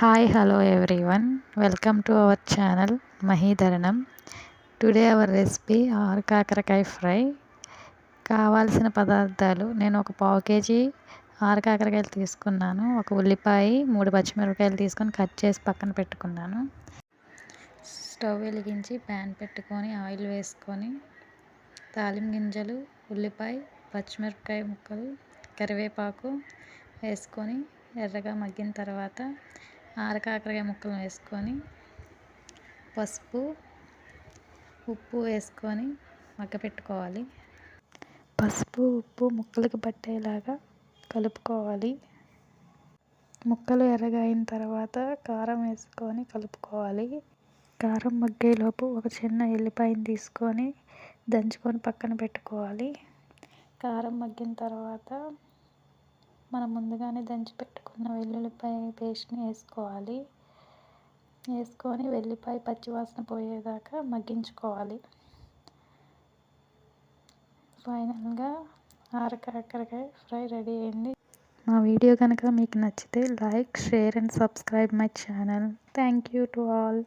Hi hello everyone welcome to our channel Mahidharanam today our recipe ఆరు కాకరకాయ fry. కావాల్సిన పదార్థాలు నేను ఒక పావు కేజీ ఆరు కాకరకాయలు తీసుకున్నాను. ఒక ఉల్లిపాయ మూడు పచ్చిమిరపకాయలు తీసుకొని కట్ చేసి పక్కన పెట్టుకున్నాను. స్టవ్ వెలిగించి ప్యాన్ పెట్టుకొని ఆయిల్ వేసుకొని తాలిం గింజలు ఉల్లిపాయ పచ్చిమిరపకాయ ముక్కలు కరివేపాకు వేసుకొని ఎర్రగా మగ్గిన తర్వాత ఆరు ముక్కలను ముక్కలు వేసుకొని పసుపు ఉప్పు వేసుకొని మగ్గపెట్టుకోవాలి. పసుపు ఉప్పు ముక్కలకు పట్టేలాగా కలుపుకోవాలి. ముక్కలు ఎర్రగా అయిన తర్వాత కారం వేసుకొని కలుపుకోవాలి. కారం మగ్గేలోపు ఒక చిన్న ఎల్లిపాయని తీసుకొని దంచుకొని పక్కన పెట్టుకోవాలి. కారం మగ్గిన తర్వాత మనం ముందుగానే దంచి పెట్టుకున్న వెల్లుల్లిపాయ పేస్ట్ని వేసుకోవాలి. వేసుకొని వెల్లిపాయ పచ్చివాసన పోయేదాకా మగ్గించుకోవాలి. ఫైనల్గా ఆరకాకరకాయ ఫ్రై రెడీ అయింది. మా వీడియో కనుక మీకు నచ్చితే like share and subscribe my channel. Thank you to all.